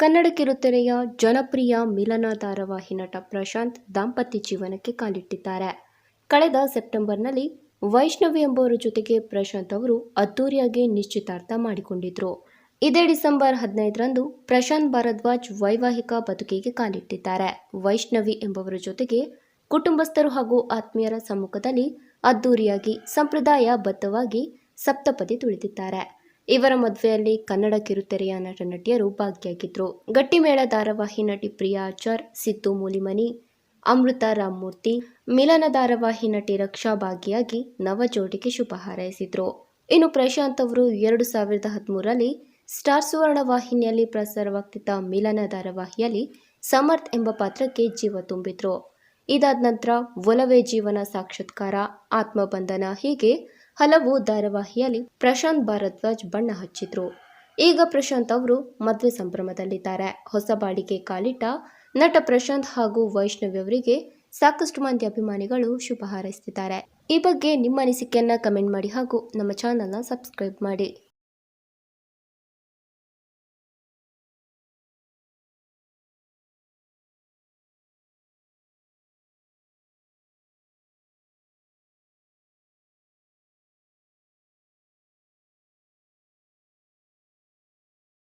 ಕನ್ನಡ ಕಿರುತೆರೆಯ ಜನಪ್ರಿಯ ಮಿಲನ ಧಾರಾವಾಹಿ ನಟ ಪ್ರಶಾಂತ್ ದಾಂಪತ್ಯ ಜೀವನಕ್ಕೆ ಕಾಲಿಟ್ಟಿದ್ದಾರೆ. ಕಳೆದ ಸೆಪ್ಟೆಂಬರ್ನಲ್ಲಿ ವೈಷ್ಣವಿ ಎಂಬುವರ ಜೊತೆಗೆ ಪ್ರಶಾಂತ್ ಅವರು ಅದ್ದೂರಿಯಾಗಿ ನಿಶ್ಚಿತಾರ್ಥ ಮಾಡಿಕೊಂಡಿದ್ರು. ಇದೇ ಡಿಸೆಂಬರ್ ಹದಿನೈದರಂದು ಪ್ರಶಾಂತ್ ಭಾರದ್ವಾಜ್ ವೈವಾಹಿಕ ಬದುಕಿಗೆ ಕಾಲಿಟ್ಟಿದ್ದಾರೆ. ವೈಷ್ಣವಿ ಎಂಬುವರ ಜೊತೆಗೆ ಕುಟುಂಬಸ್ಥರು ಹಾಗೂ ಆತ್ಮೀಯರ ಸಮ್ಮುಖದಲ್ಲಿ ಅದ್ದೂರಿಯಾಗಿ ಸಂಪ್ರದಾಯಬದ್ಧವಾಗಿ ಸಪ್ತಪದಿ ತುಳಿದಿದ್ದಾರೆ. ಇವರ ಮದುವೆಯಲ್ಲಿ ಕನ್ನಡ ಕಿರುತೆರೆಯ ನಟ ನಟಿಯರು ಭಾಗಿಯಾಗಿದ್ರು ಗಟ್ಟಿಮೇಳ ಧಾರಾವಾಹಿ ನಟಿ ಪ್ರಿಯಾ ಆಚಾರ್, ಸಿದ್ದು ಮೂಲಿಮನಿ, ಅಮೃತ ರಾಮಮೂರ್ತಿ, ಮಿಲನ ಧಾರಾವಾಹಿ ನಟಿ ರಕ್ಷಾ ಭಾಗಿಯಾಗಿ ನವ ಜೋಡಿಗೆ ಶುಭ ಹಾರೈಸಿದ್ರು. ಇನ್ನು ಪ್ರಶಾಂತ್ ಅವರು ಎರಡು ಸಾವಿರದ ಹದಿಮೂರರಲ್ಲಿ ಸ್ಟಾರ್ ಸುವರ್ಣ ವಾಹಿನಿಯಲ್ಲಿ ಪ್ರಸಾರವಾಗ್ತಿದ್ದ ಮಿಲನ ಧಾರಾವಾಹಿಯಲ್ಲಿ ಸಮರ್ಥ್ ಎಂಬ ಪಾತ್ರಕ್ಕೆ ಜೀವ ತುಂಬಿದ್ರು. ಇದಾದ ನಂತರ ಒಲವೇ ಜೀವನ ಸಾಕ್ಷಾತ್ಕಾರ, ಆತ್ಮಬಂಧನ ಹೀಗೆ ಹಲವು ಧಾರಾವಾಹಿಯಲ್ಲಿ ಪ್ರಶಾಂತ್ ಭಾರದ್ವಾಜ್ ಬಣ್ಣ ಹಚ್ಚಿದ್ರು. ಈಗ ಪ್ರಶಾಂತ್ ಅವರು ಮದುವೆ ಸಂಭ್ರಮದಲ್ಲಿದ್ದಾರೆ. ಹೊಸ ಬಾಡಿಗೆ ಕಾಲಿಟ್ಟ ನಟ ಪ್ರಶಾಂತ್ ಹಾಗೂ ವೈಷ್ಣವಿ ಅವರಿಗೆ ಸಾಕಷ್ಟು ಮಂದಿ ಅಭಿಮಾನಿಗಳು ಶುಭ ಹಾರೈಸುತ್ತಿದ್ದಾರೆ ಈ ಬಗ್ಗೆ ನಿಮ್ಮ ಅನಿಸಿಕೆಯನ್ನ ಕಮೆಂಟ್ ಮಾಡಿ ಹಾಗೂ ನಮ್ಮ ಚಾನಲ್ನ ಸಬ್ಸ್ಕ್ರೈಬ್ ಮಾಡಿ.